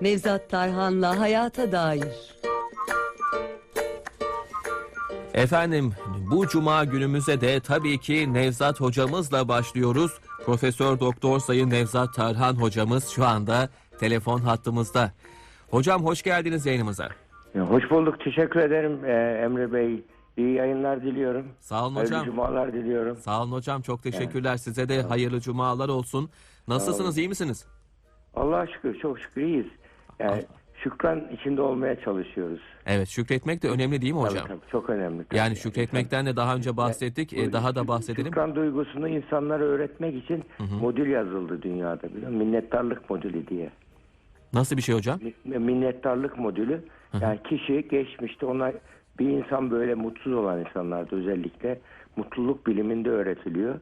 Nevzat Tarhan'la Hayata Dair. Efendim bu cuma günümüze de tabii ki Nevzat hocamızla başlıyoruz. Profesör Doktor Sayın Nevzat Tarhan hocamız şu anda telefon hattımızda. Hocam hoş geldiniz yayınımıza. Ya, Hoş bulduk. Teşekkür ederim ee, Emre Bey. İyi yayınlar diliyorum. Sağ olun Hayırlı hocam. cumalar diliyorum. Sağ olun hocam çok teşekkürler. Size de hayırlı cumalar olsun. Nasılsınız iyi misiniz? Allah'a şükür, çok şükür iyiyiz. Yani şükran içinde olmaya çalışıyoruz. Evet şükretmek de önemli değil mi Tabii, hocam? tabii, çok önemli. tabii. Yani şükretmekten de daha önce bahsettik. E, daha da bahsedelim. Şükran duygusunu insanlara öğretmek için modül yazıldı dünyada biliyor musun? Minnettarlık modülü diye. Nasıl bir şey hocam? Mi- Minnettarlık modülü. Yani kişi geçmişte ona bir insan böyle mutsuz olan insanlarda özellikle mutluluk biliminde öğretiliyor.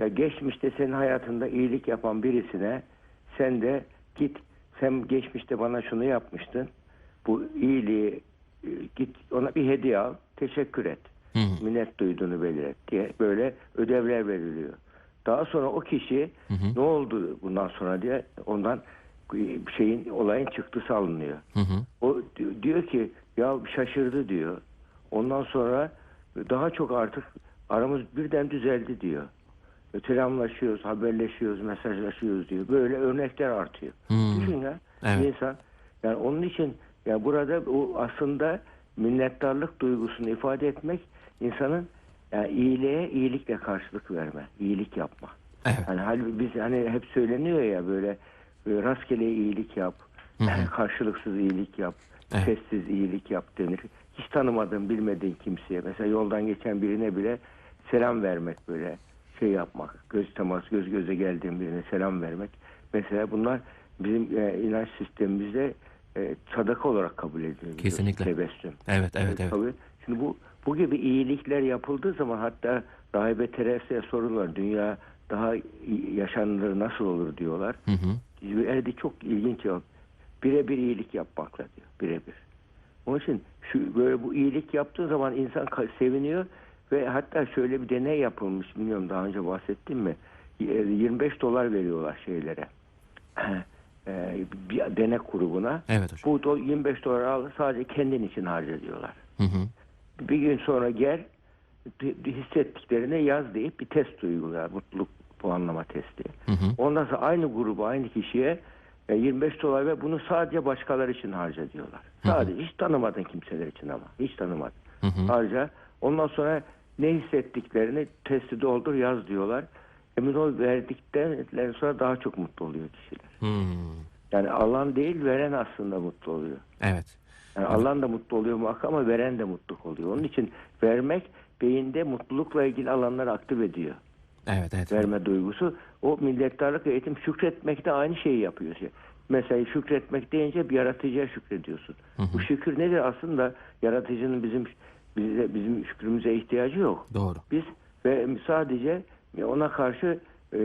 Ya geçmişte senin hayatında iyilik yapan birisine sen de git sen geçmişte bana şunu yapmıştın. Bu iyiliği e, git ona bir hediye al, teşekkür et. Minnet duyduğunu beliret diye böyle ödevler veriliyor. Daha sonra o kişi ne oldu bundan sonra diye ondan şeyin olayın çıktısı alınıyor. O di- diyor ki ya şaşırdı diyor. Ondan sonra daha çok artık aramız birden düzeldi diyor. Selamlaşıyoruz, haberleşiyoruz, mesajlaşıyoruz diyor. Böyle örnekler artıyor. Düşün ya Evet. insan. Yani onun için ya burada o aslında minnettarlık duygusunu ifade etmek insanın yani iyiliğe iyilikle karşılık verme, iyilik yapma. Evet. Hani halbuki biz hani hep söyleniyor ya böyle, böyle rastgele iyilik yap, karşılıksız iyilik yap, Evet. sessiz iyilik yap denir. Hiç tanımadığın, bilmediğin kimseye mesela yoldan geçen birine bile selam vermek böyle şey yapmak, göz teması, göz göze geldiğin birine selam vermek. Mesela bunlar bizim e, inanç sistemimizde e, sadaka olarak kabul ediliyor. Kesinlikle. Tebessüm. Evet evet evet. Tabii. Şimdi bu bu gibi iyilikler yapıldığı zaman hatta rahibe Teresa'ya sorular dünya daha yaşanılır nasıl olur diyorlar. Hı hı. Verdi çok ilginç cevap. Birebir iyilik yapmakla diyor. Birebir. Onun için şu böyle bu iyilik yaptığı zaman insan seviniyor ve hatta şöyle bir deney yapılmış bilmiyorum daha önce bahsettim mi? Y- 25 dolar veriyorlar şeylere. Ee, bir denek grubuna. Evet hocam. Bu do- 25 dolar al sadece kendin için harca diyorlar. Hı hı. Bir gün sonra gel hissettiklerini yaz deyip bir test uyguluyor. Mutluluk puanlama testi. Ondan sonra aynı grubu aynı kişiye e, 25 dolar ve bunu sadece başkaları için harca diyorlar. Sadece hiç tanımadığın kimseler için ama. Hiç tanımadın. Harca. Ondan sonra ne hissettiklerini testi doldur yaz diyorlar. Emin ol verdikten sonra daha çok mutlu oluyor kişiler. Hmm. Yani alan değil veren aslında mutlu oluyor. Evet. Yani alan da mutlu oluyor muhakkak ama veren de mutlu oluyor. Onun için vermek beyinde mutlulukla ilgili alanları aktif ediyor. Evet evet. Verme duygusu. O minnettarlık eğitim şükretmek de aynı şeyi yapıyor. Mesela şükretmek deyince bir yaratıcıya şükrediyorsun. Bu şükür nedir? Aslında yaratıcının bizim bize, bizim şükrümüze ihtiyacı yok. Doğru. Biz ve sadece ona karşı e,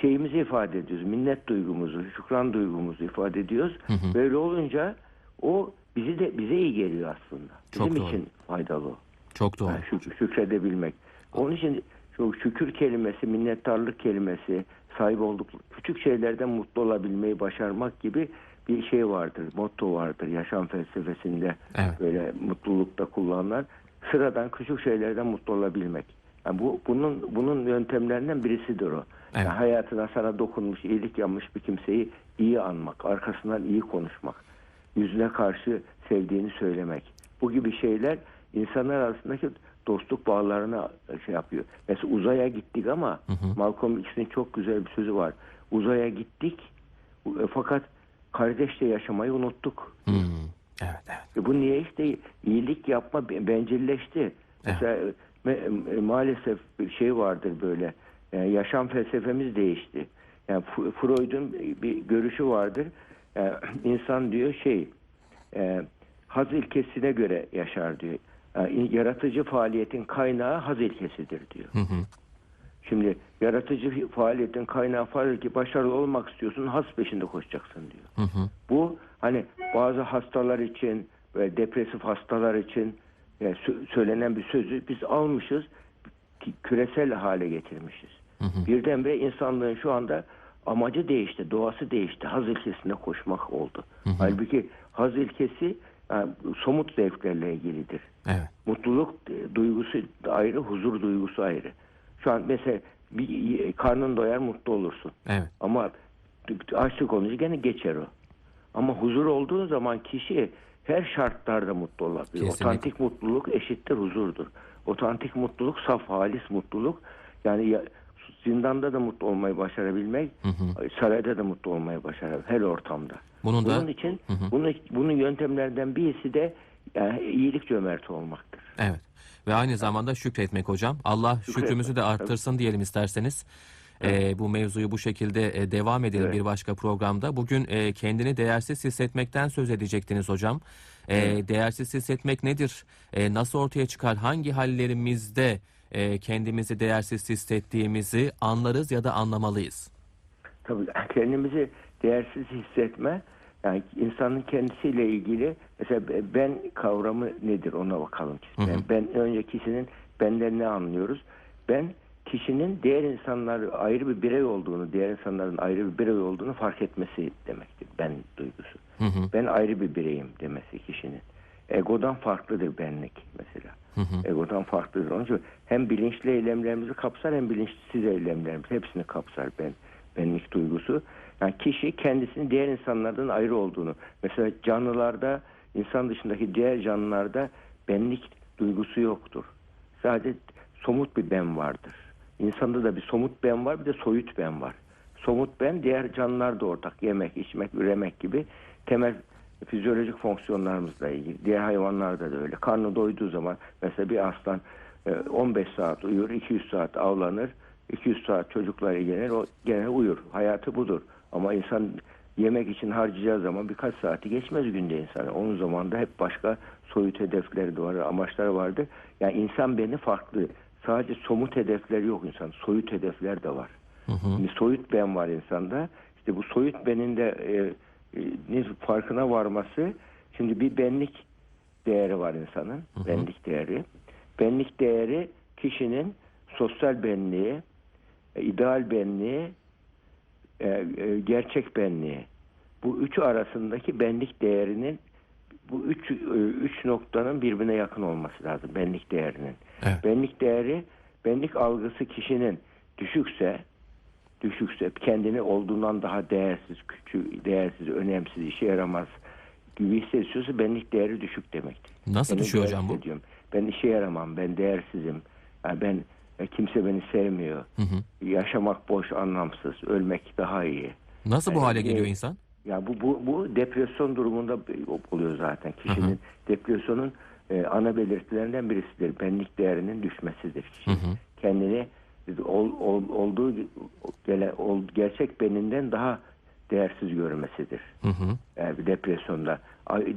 şeyimizi ifade ediyoruz. Minnet duygumuzu, şükran duygumuzu ifade ediyoruz. Böyle olunca o bizi de bize iyi geliyor aslında. Çok Bizim doğru. için faydalı. Çok doğru. Yani şük- şükredebilmek. Onun için şu şükür kelimesi, minnettarlık kelimesi, sahip olduk küçük şeylerden mutlu olabilmeyi başarmak gibi bir şey vardır, motto vardır yaşam felsefesinde Evet. böyle mutlulukta kullanılan sıradan küçük şeylerden mutlu olabilmek. Yani bu bunun bunun yöntemlerinden birisidir o. Evet. Yani hayatına sana dokunmuş, iyilik yapmış bir kimseyi iyi anmak, arkasından iyi konuşmak, yüzüne karşı sevdiğini söylemek. Bu gibi şeyler insanlar arasındaki dostluk bağlarına şey yapıyor. Mesela uzaya gittik ama Malcolm X'in çok güzel bir sözü var. Uzaya gittik e, fakat kardeşle yaşamayı unuttuk. Hmm. Evet evet. E bu niye işte iyilik yapma be- bencilleşti. Mesela me- e, maalesef bir şey vardır böyle. Yani yaşam felsefemiz değişti. Yani Freud'un bir görüşü vardır. Yani insan diyor şey e, haz ilkesine göre yaşar diyor. Yani yaratıcı faaliyetin kaynağı haz ilkesidir diyor. Şimdi yaratıcı faaliyetin kaynağı fark ki başarılı olmak istiyorsun has peşinde koşacaksın diyor. Bu hani bazı hastalar için ve depresif hastalar için e, sö- söylenen bir sözü biz almışız küresel hale getirmişiz. Birdenbire insanlığın şu anda amacı değişti, doğası değişti. Haz ilkesine koşmak oldu. Halbuki haz ilkesi yani, somut zevklerle ilgilidir. Evet. Mutluluk e, duygusu ayrı, huzur duygusu ayrı. Şu an mesela bir karnın doyar mutlu olursun. Evet. Ama açlık olunca gene geçer o. Ama huzur olduğu zaman kişi her şartlarda mutlu olabilir. Kesinlikle. Otantik mutluluk eşittir huzurdur. Otantik mutluluk saf halis mutluluk. Yani ya- zindanda da mutlu olmayı başarabilmek, sarayda da mutlu olmayı başarabilir her ortamda. Bunun da Bunun için bunu, bunun yöntemlerden birisi de yani iyilik cömerti olmaktır. Evet. Ve aynı zamanda şükretmek hocam. Allah şükrümüzü de arttırsın diyelim isterseniz. Ee, bu mevzuyu bu şekilde e, devam edelim Evet. bir başka programda. Bugün e, kendini değersiz hissetmekten söz edecektiniz hocam. E, Değersiz hissetmek nedir? E, nasıl ortaya çıkar? Hangi hallerimizde e, kendimizi değersiz hissettiğimizi anlarız ya da anlamalıyız? Tabii kendimizi değersiz hissetme yani insanın kendisiyle ilgili mesela ben kavramı nedir ona bakalım. Ben, ben önce kişinin benden ne anlıyoruz? Ben kişinin diğer insanlar ayrı bir birey olduğunu, diğer insanların ayrı bir birey olduğunu fark etmesi demektir. Ben duygusu. Ben ayrı bir bireyim demesi kişinin. Egodan farklıdır benlik mesela. Egodan farklıdır. Onun için hem bilinçli eylemlerimizi kapsar hem bilinçsiz eylemlerimizi hepsini kapsar ben benlik duygusu. Yani kişi kendisini diğer insanlardan ayrı olduğunu. Mesela canlılarda insan dışındaki diğer canlılarda benlik duygusu yoktur. Sadece somut bir ben vardır. İnsanda da bir somut ben var bir de soyut ben var. Somut ben diğer canlılarda ortak. Yemek, içmek, üremek gibi temel fizyolojik fonksiyonlarımızla ilgili. Diğer hayvanlarda da öyle. Karnı doyduğu zaman mesela bir aslan e, 15 saat uyur, 200 saat avlanır, 200 saat çocukla ilgilenir, o gene uyur. Hayatı budur. Ama insan yemek için harcayacağı zaman birkaç saati geçmez günde insan. Onun zamanında hep başka soyut hedefleri de var, amaçları vardır. Yani insan beni farklı. Sadece somut hedefler yok insan. Soyut hedefler de var. Şimdi soyut ben var insanda. İşte bu soyut benin de e, e, farkına varması. Şimdi bir benlik değeri var insanın. Benlik değeri. Benlik değeri kişinin sosyal benliği, e, ideal benliği, gerçek benliği. Bu üçü arasındaki benlik değerinin bu üç, e, üç noktanın birbirine yakın olması lazım benlik değerinin. Evet. Benlik değeri, benlik algısı kişinin düşükse, düşükse kendini olduğundan daha değersiz, küçük, değersiz, önemsiz, işe yaramaz gibi hissediyorsa benlik değeri düşük demektir. Nasıl Beni düşüyor hocam bu? hissediyorum. Ben işe yaramam, ben değersizim. Yani ben e, kimse beni sevmiyor. Yaşamak boş, anlamsız, ölmek daha iyi. Nasıl bu Yani hale ne- geliyor insan? Ya bu bu bu depresyon durumunda oluyor zaten. Kişinin depresyonun e, ana belirtilerinden birisidir. Benlik değerinin düşmesidir. Kişi kendini ol, ol- olduğu gele, ol, gerçek beninden daha değersiz görmesidir. Hı hı. Yani bir depresyonda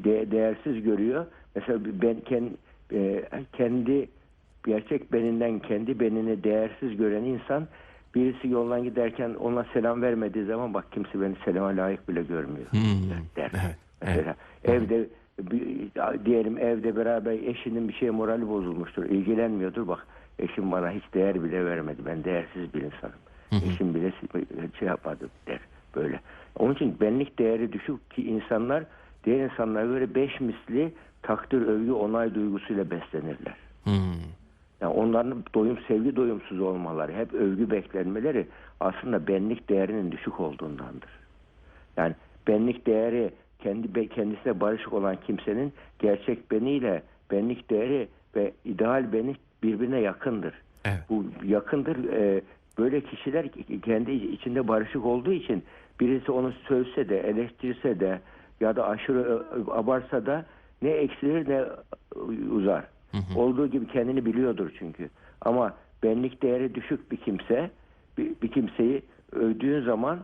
de- değersiz görüyor. Mesela ben kendi, kendi gerçek beninden kendi benini değersiz gören insan birisi yoldan giderken ona selam vermediği zaman bak kimse beni selama layık bile görmüyor der. Evet, Mesela evde bir- diyelim evde beraber eşinin bir şeye morali bozulmuştur. ilgilenmiyordur. Bak eşim bana hiç değer bile vermedi. Ben değersiz bir insanım. Eşim bile şey yapmadı der böyle. Onun için benlik değeri düşük ki insanlar diğer insanlara göre beş misli takdir, övgü, onay duygusuyla beslenirler. Hmm. Yani onların doyum, sevgi doyumsuz olmaları, hep övgü beklenmeleri aslında benlik değerinin düşük olduğundandır. Yani benlik değeri kendi kendisine barışık olan kimsenin gerçek beniyle benlik değeri ve ideal beni birbirine yakındır. Evet. Bu yakındır. Ee, böyle kişiler kendi içinde barışık olduğu için birisi onu sövse de, eleştirse de ya da aşırı abarsa da ne eksilir ne uzar. Olduğu gibi kendini biliyordur çünkü. Ama benlik değeri düşük bir kimse bir, bir kimseyi övdüğün zaman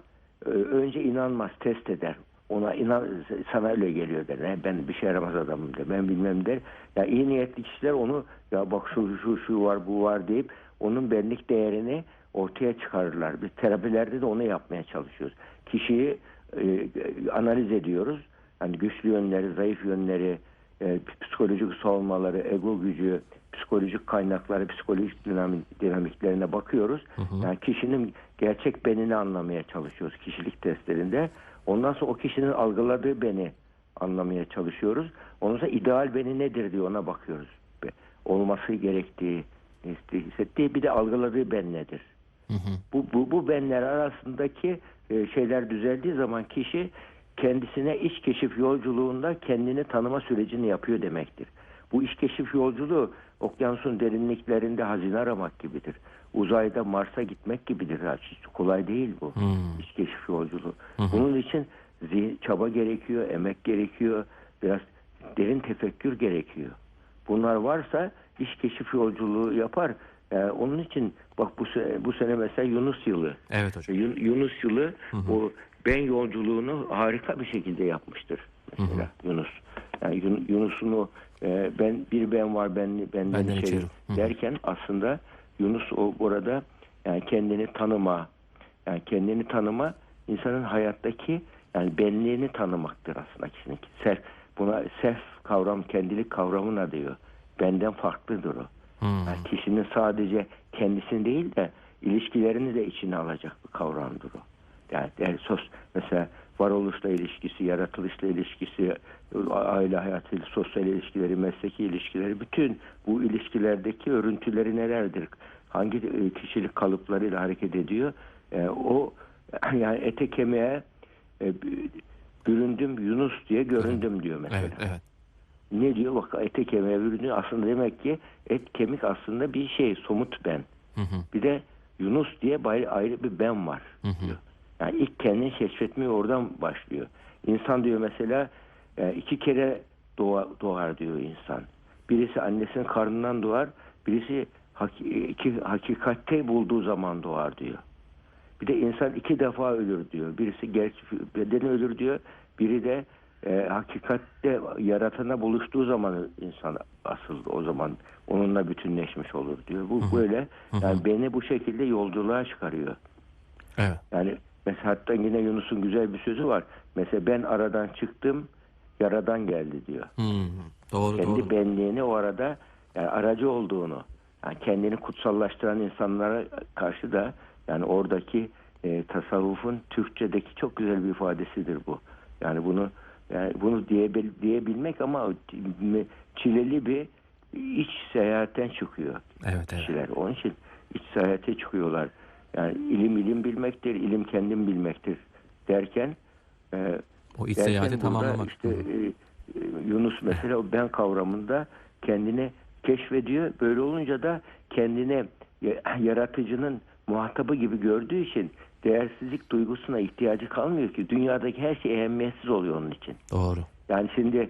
e, önce inanmaz, test eder. Ona inan sana öyle geliyor der. "Ne, Ben bir şey yaramaz adamım der. Ben bilmem der. Ya iyi niyetli kişiler onu ya bak şu şu şu var bu var deyip onun benlik değerini ortaya çıkarırlar. Biz terapilerde de onu yapmaya çalışıyoruz. Kişiyi e, analiz ediyoruz. Hani güçlü yönleri, zayıf yönleri, e, psikolojik savunmaları, ego gücü, psikolojik kaynakları, psikolojik dinamik, dinamiklerine bakıyoruz. Yani kişinin gerçek benini anlamaya çalışıyoruz kişilik testlerinde. Ondan sonra o kişinin algıladığı beni anlamaya çalışıyoruz. Ondan sonra ideal beni nedir diye ona bakıyoruz. Olması gerektiği, hissettiği bir de algıladığı ben nedir? Bu, bu, bu benler arasındaki e, şeyler düzeldiği zaman kişi kendisine iç keşif yolculuğunda kendini tanıma sürecini yapıyor demektir. Bu iç keşif yolculuğu okyanusun derinliklerinde hazine aramak gibidir. Uzayda Mars'a gitmek gibidir. Hiç kolay değil bu iç keşif yolculuğu. Bunun için zihin, çaba gerekiyor, emek gerekiyor, biraz derin tefekkür gerekiyor. Bunlar varsa iş keşif yolculuğu yapar. Ee, onun için bak bu sene, bu sene mesela Yunus yılı. Evet hocam. Yun- Yunus yılı o ben yolculuğunu harika bir şekilde yapmıştır. Mesela Yunus. Yani Yun- Yunus'un o e, ben bir ben var ben benden, Benden içeri içeri. Hı hı. derken aslında Yunus o burada yani kendini tanıma yani kendini tanıma insanın hayattaki yani benliğini tanımaktır aslında kişinin. Self, buna self kavram, kendilik kavramına diyor. Benden farklıdır o. Yani kişinin sadece kendisini değil de ilişkilerini de içine alacak bir kavramdır o. Yani, yani sos, mesela varoluşla ilişkisi, yaratılışla ilişkisi, aile hayatıyla, sosyal ilişkileri, mesleki ilişkileri, bütün bu ilişkilerdeki örüntüleri nelerdir? Hangi e, kişilik kalıplarıyla hareket ediyor? E, o yani ete kemiğe e, büründüm Yunus diye göründüm diyor mesela. Evet, evet. Ne diyor? Bak ete kemiğe bürünüyor. Aslında demek ki et kemik aslında bir şey somut ben. Hı hı. Bir de Yunus diye ayrı bir ben var diyor. Yani ilk kendini keşfetmeye oradan başlıyor. İnsan diyor mesela e, iki kere doğa, doğar diyor insan. Birisi annesinin karnından doğar, birisi iki, hakikatte bulduğu zaman doğar diyor. Bir de insan iki defa ölür diyor. Birisi gerçi bedeni ölür diyor. Biri de e, hakikatte yaratana buluştuğu zaman insan asıl o zaman onunla bütünleşmiş olur diyor. Bu böyle yani beni bu şekilde yolculuğa çıkarıyor. Evet. Yani mesela hatta yine Yunus'un güzel bir sözü var. Mesela ben aradan çıktım, yaradan geldi diyor. Hmm, Doğru Kendi doğru. benliğini o arada yani aracı olduğunu, yani kendini kutsallaştıran insanlara karşı da yani oradaki e, tasavvufun Türkçedeki çok güzel bir ifadesidir bu. Yani bunu yani bunu diyebil, diyebilmek ama çileli bir iç seyahatten çıkıyor Evet evet. kişiler. Onun için iç seyahate çıkıyorlar. Yani ilim ilim bilmektir, ilim kendim bilmektir derken e, O iç seyahati tamamlamak. işte e, e, Yunus mesela o ben kavramında kendini keşfediyor. Böyle olunca da kendine ya- yaratıcının muhatabı gibi gördüğü için değersizlik duygusuna ihtiyacı kalmıyor ki. Dünyadaki her şey ehemmiyetsiz oluyor onun için. Doğru. Yani şimdi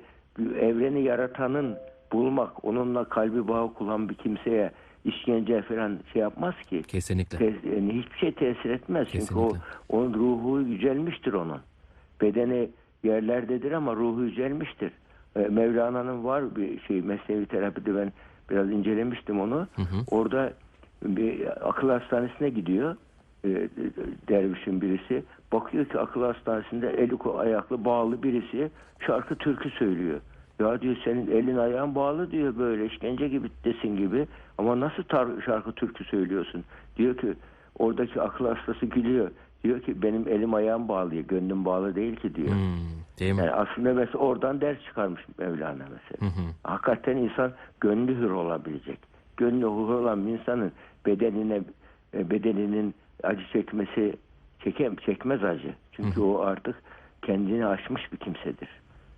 evreni yaratanın bulmak, onunla kalbi bağ kuran bir kimseye işkence falan şey yapmaz ki. Kesinlikle. Te- yani hiçbir şey tesir etmez. Çünkü o Kesinlikle. onun ruhu yücelmiştir onun. Bedeni yerlerdedir ama ruhu yücelmiştir. Ee, Mevlana'nın var bir şey mesnevi terapide ben biraz incelemiştim onu. Orada bir akıl hastanesine gidiyor. e, dervişin birisi. Bakıyor ki akıl hastanesinde eli ayaklı bağlı birisi şarkı türkü söylüyor. Ya diyor senin elin ayağın bağlı diyor böyle işkence gibi desin gibi ama nasıl tar- şarkı türkü söylüyorsun? Diyor ki oradaki akıl hastası gülüyor. Diyor ki benim elim ayağım bağlı, gönlüm bağlı değil ki diyor. Hmm, değil mi? Yani aslında mesela oradan ders çıkarmış Mevlana mesela. Hakikaten insan gönlü hür olabilecek. Gönlü hür olan bir insanın bedenine e, bedeninin acı çekmesi çekem, çekmez acı. Çünkü o artık kendini aşmış bir kimsedir.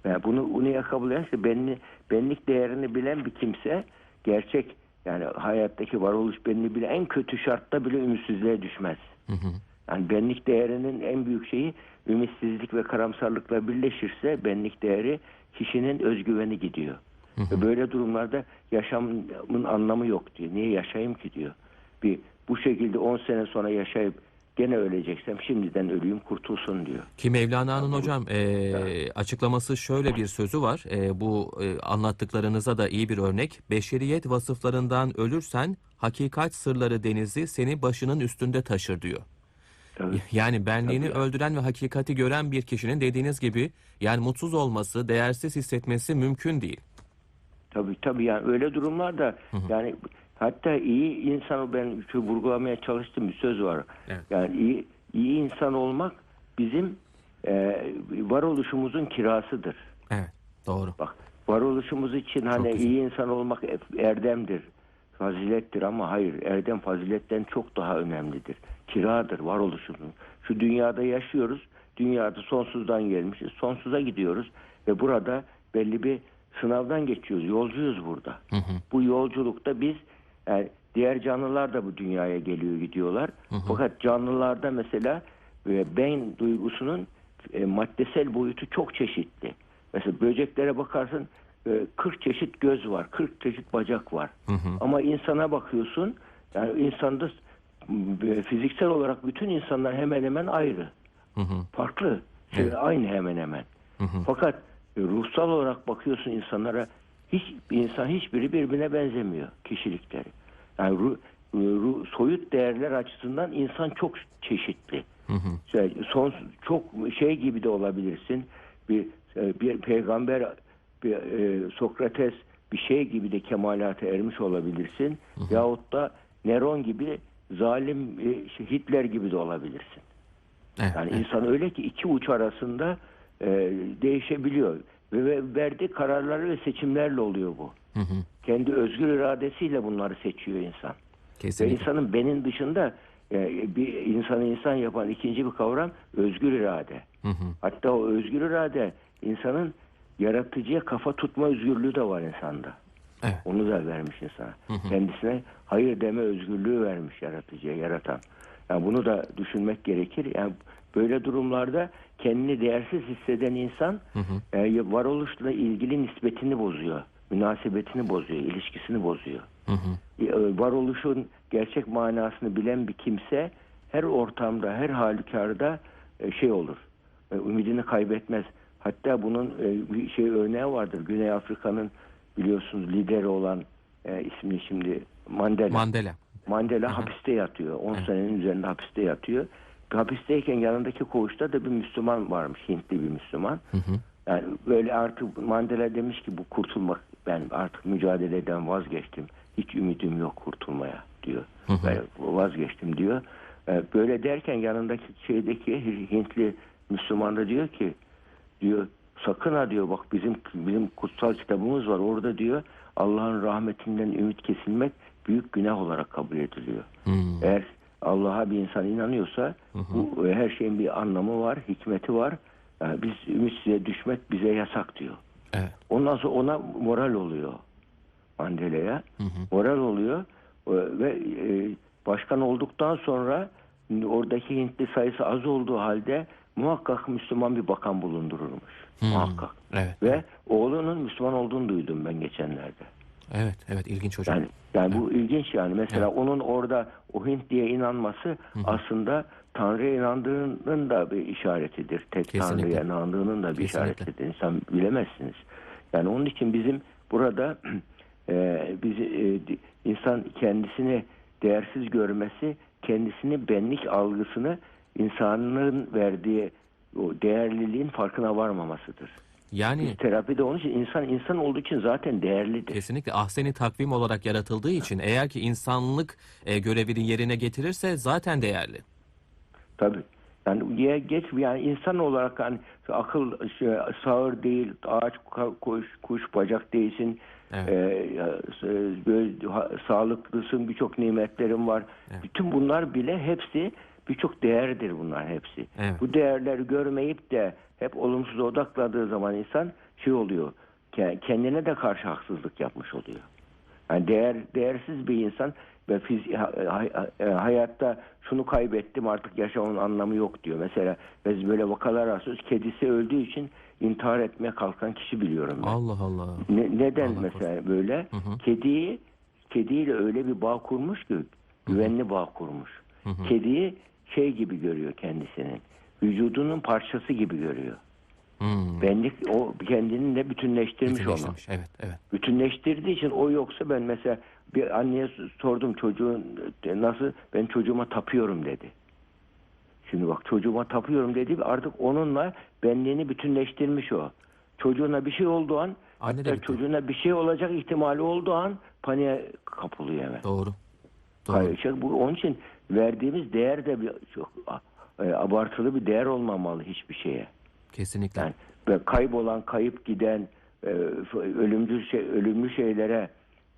Yani bunu bunu yakalayan işte benli, benlik değerini bilen bir kimse gerçek yani hayattaki varoluş benliği bile en kötü şartta bile ümitsizliğe düşmez. Yani benlik değerinin en büyük şeyi ümitsizlik ve karamsarlıkla birleşirse benlik değeri kişinin özgüveni gidiyor. Ve böyle durumlarda yaşamın anlamı yok diyor. Niye yaşayayım ki diyor. Bir bu şekilde 10 sene sonra yaşayıp gene öleceksem şimdiden öleyim kurtulsun diyor. Ki Mevlana'nın hocam e, açıklaması şöyle bir sözü var. E, bu e, anlattıklarınıza da iyi bir örnek. Beşeriyet vasıflarından ölürsen hakikat sırları denizi seni başının üstünde taşır diyor. Tabii. Yani benliğini Tabii. öldüren ve hakikati gören bir kişinin dediğiniz gibi yani mutsuz olması, değersiz hissetmesi mümkün değil. Tabii tabii yani öyle durumlarda yani Hatta iyi insan ben şu vurgulamaya çalıştığım bir söz var. Evet. Yani iyi, iyi insan olmak bizim e, varoluşumuzun kirasıdır. Evet. Doğru. Bak varoluşumuz için hani güzel. iyi insan olmak e- erdemdir. Fazilettir ama hayır erdem faziletten çok daha önemlidir. Kiradır varoluşumuz. Şu dünyada yaşıyoruz. Dünyada sonsuzdan gelmişiz. Sonsuza gidiyoruz ve burada belli bir sınavdan geçiyoruz. Yolcuyuz burada. Bu yolculukta biz yani diğer canlılar da bu dünyaya geliyor gidiyorlar. Fakat canlılarda mesela e, ben duygusunun e, maddesel boyutu çok çeşitli. Mesela böceklere bakarsın e, 40 çeşit göz var, 40 çeşit bacak var. Ama insana bakıyorsun yani insanda e, fiziksel olarak bütün insanlar hemen hemen ayrı. Farklı. Şey, Aynı hemen hemen. Fakat e, ruhsal olarak bakıyorsun insanlara hiç insan hiçbiri birbirine benzemiyor kişilikleri. Yani ru- ru- soyut değerler açısından insan çok çeşitli. Şey, son çok şey gibi de olabilirsin. Bir e, bir peygamber bir e, Sokrates bir şey gibi de kemalata ermiş olabilirsin. Yahut da Neron gibi zalim e, şey, Hitler gibi de olabilirsin. Evet. Yani evet. insan öyle ki iki uç arasında e, değişebiliyor. Ve, ve verdiği kararları ve seçimlerle oluyor bu. Kendi özgür iradesiyle bunları seçiyor insan. Ve Kesinlikle. insanın benin dışında e, bir insanı insan yapan ikinci bir kavram özgür irade. Hatta o özgür irade insanın yaratıcıya kafa tutma özgürlüğü de var insanda. Evet. Onu da vermiş insana. Kendisine hayır deme özgürlüğü vermiş yaratıcıya, yaratan. Yani bunu da düşünmek gerekir. Yani böyle durumlarda kendini değersiz hisseden insan e, varoluşla ilgili nispetini bozuyor. Münasebetini bozuyor, ilişkisini bozuyor. E, varoluşun gerçek manasını bilen bir kimse her ortamda, her halükarda e, şey olur. E, ümidini kaybetmez. Hatta bunun e, bir şey örneği vardır. Güney Afrika'nın biliyorsunuz lideri olan e, ismini şimdi Mandela. Mandela. Mandela hapiste yatıyor. 10 senenin üzerinde hapiste yatıyor. Hapisteyken yanındaki koğuşta da bir Müslüman varmış. Hintli bir Müslüman. Yani böyle artık Mandela demiş ki bu kurtulmak ben artık mücadeleden vazgeçtim. Hiç ümidim yok kurtulmaya diyor. Ben vazgeçtim diyor. Ee, Böyle derken yanındaki şeydeki Hintli Müslüman da diyor ki diyor sakın ha diyor bak bizim bizim kutsal kitabımız var orada diyor Allah'ın rahmetinden ümit kesilmek büyük günah olarak kabul ediliyor. Eğer Allah'a bir insan inanıyorsa bu e, her şeyin bir anlamı var, hikmeti var. Yani biz ümitsize düşmek bize yasak diyor. Evet. Ondan sonra ona moral oluyor Mandela'ya. Moral oluyor E, ve e, başkan olduktan sonra oradaki Hintli sayısı az olduğu halde muhakkak Müslüman bir bakan bulundurulmuş. Muhakkak. Evet. Ve oğlunun Müslüman olduğunu duydum ben geçenlerde. Evet. Evet. ilginç hocam. Yani yani bu ilginç yani. Mesela onun orada o Hint diye inanması aslında Tanrı'ya inandığının da bir işaretidir. Tek Kesinlikle. Tanrı'ya inandığının da bir Kesinlikle. işaretidir. İnsan bilemezsiniz. Yani onun için bizim burada e, bizi e, insan kendisini değersiz görmesi, kendisini benlik algısını insanlığın verdiği o değerliliğin farkına varmamasıdır. Yani Biz terapide onun için insan insan olduğu için zaten değerlidir. Kesinlikle ahseni takvim olarak yaratıldığı için eğer ki insanlık e, görevini yerine getirirse zaten değerli. Tabii. Yani ye- geç yani insan olarak hani akıl şey, sağır değil, ağaç ka- kuş, kuş bacak değilsin. Evet. E, böyle ha- sağlıklısın, birçok nimetlerin var. Bütün bunlar bile hepsi birçok değerdir bunlar hepsi. Evet. Bu değerleri görmeyip de hep olumsuz odakladığı zaman insan şey oluyor. ke- Kendine de karşı haksızlık yapmış oluyor. Yani değer değersiz bir insan ve fiz- e, hayatta şunu kaybettim artık yaşamın anlamı yok diyor. Mesela biz böyle vakalar rastlıyoruz. Kedisi öldüğü için intihar etmeye kalkan kişi biliyorum ben. Allah Allah. Ne- neden Allah mesela böyle? Kediyi kediyle öyle bir bağ kurmuş ki güvenli bağ kurmuş. Kediyi şey gibi görüyor kendisinin. Vücudunun parçası gibi görüyor. Hmm. Benlik o kendini bütünleştirmiş onu Bütünleştirmiş. Evet. Evet. bütünleştirdiği için o yoksa ben mesela bir anneye sordum çocuğun nasıl ben çocuğuma tapıyorum dedi. Şimdi bak çocuğuma tapıyorum dedi artık onunla benliğini bütünleştirmiş o. Çocuğuna bir şey olduğu an Anne de Hatta bitti. çocuğuna bir şey olacak ihtimali olduğu an paniğe kapılıyor hemen. Doğru. Doğru. Hayır, şey, bu, onun için verdiğimiz değer de bir, çok e, abartılı bir değer olmamalı hiçbir şeye. Kesinlikle. Yani böyle kaybolan, kayıp giden, e, ölümcül şey, ölümlü şeylere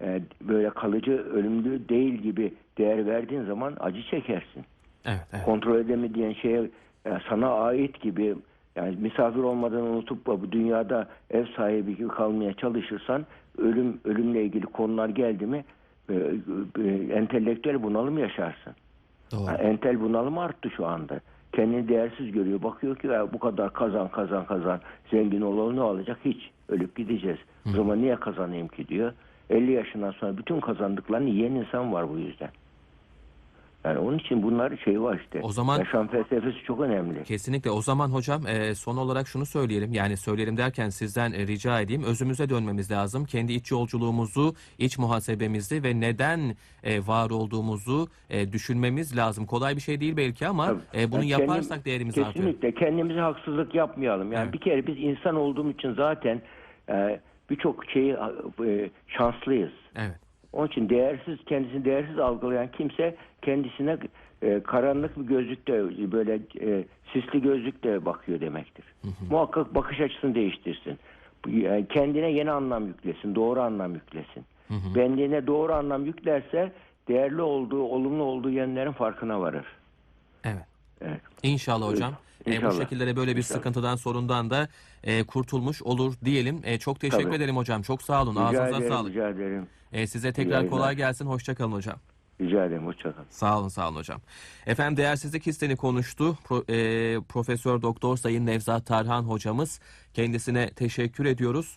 e, böyle kalıcı ölümlü değil gibi değer verdiğin zaman acı çekersin. Evet, evet. Kontrol edemediğin şeye e, sana ait gibi yani misafir olmadan unutup bu dünyada ev sahibi gibi kalmaya çalışırsan ölüm ölümle ilgili konular geldi mi e, e, entelektüel bunalım yaşarsın. Doğru. Ha, Entel bunalım arttı şu anda. Kendini değersiz görüyor. Bakıyor ki ya bu kadar kazan kazan kazan zengin olalım ne olacak? Hiç. Ölüp gideceğiz. O zaman niye kazanayım ki diyor. 50 yaşından sonra bütün kazandıklarını yiyen insan var bu yüzden. Yani onun için bunlar şey var işte. O zaman- Yaşam felsefesi çok önemli. Kesinlikle. O zaman hocam e, son olarak şunu söyleyelim. Yani söyleyelim derken sizden e, rica edeyim. Özümüze dönmemiz lazım. Kendi iç yolculuğumuzu, iç muhasebemizi ve neden e, var olduğumuzu e, düşünmemiz lazım. Kolay bir şey değil belki ama Tabii. e, bunu Yani kendim- yaparsak değerimiz artıyor. Kesinlikle. Kendimize haksızlık yapmayalım. Yani Evet. bir kere biz insan olduğumuz için zaten e, birçok şeyi e, şanslıyız. Evet. Onun için değersiz, kendisini değersiz algılayan kimse kendisine e, karanlık bir gözlükle böyle e, sisli gözlükle bakıyor demektir. Muhakkak bakış açısını değiştirsin. E, kendine yeni anlam yüklesin, doğru anlam yüklesin. Benliğine doğru anlam yüklerse değerli olduğu, olumlu olduğu yönlerin farkına varır. Evet. Evet. İnşallah hocam. E, bu İnşallah. şekilde böyle bir İnşallah. sıkıntıdan, sorundan da e, kurtulmuş olur diyelim. E, çok teşekkür Tabii. ederim hocam. Çok sağ olun. Rica Ağzınıza ederim, sağlık. rica ederim. E, size tekrar kolay gelsin. Hoşçakalın hocam. Rica ederim. Hoşçakalın. Sağ olun, sağ olun hocam. Efendim değersizlik hissini konuştu. Pro- e, Profesör Doktor Sayın Nevzat Tarhan hocamız. Kendisine teşekkür ediyoruz.